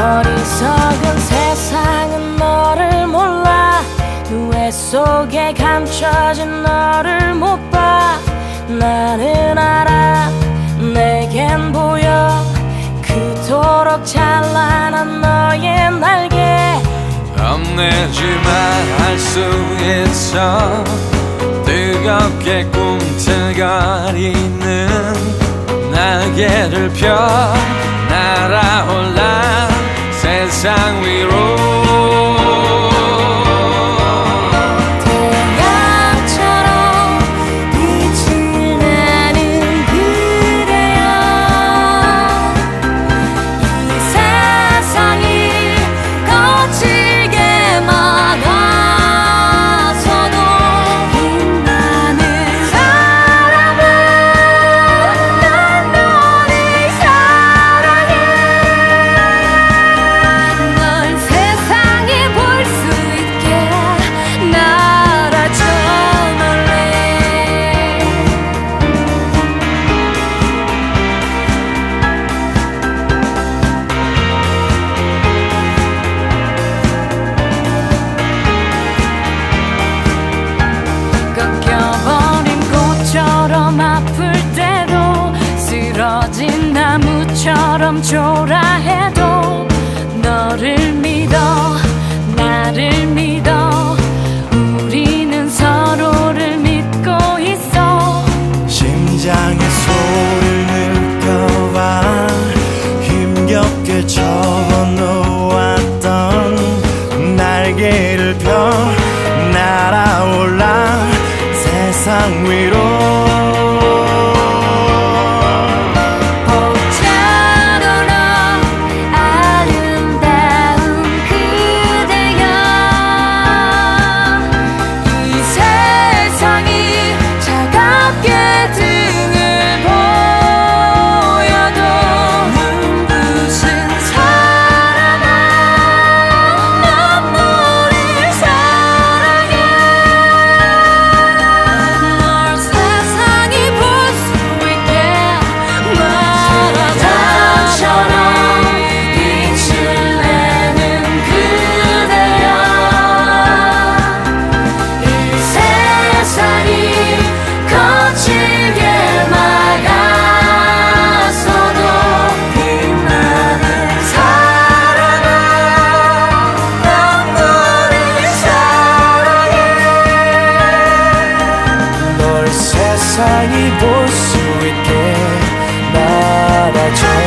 어리석은 세상은 너를 몰라. 누에 속에 감춰진 너를 못 봐. 나는 알아. 내겐 보여. 그토록 찬란한 너의 날개. 겁내지만 할수 있어. 뜨겁게 꿈틀거리는 날개를 펴. 날아올라 세상 아플 때도 쓰러진 나무처럼 초라해도 너를 믿어 나를 믿어. 우리는 서로를 믿고 있어. 심장의 소리를 느껴봐. 힘겹게 접어놓았던 날개를 펴. 날아올라 세상 위로 세상이 볼 수 있게 날아줘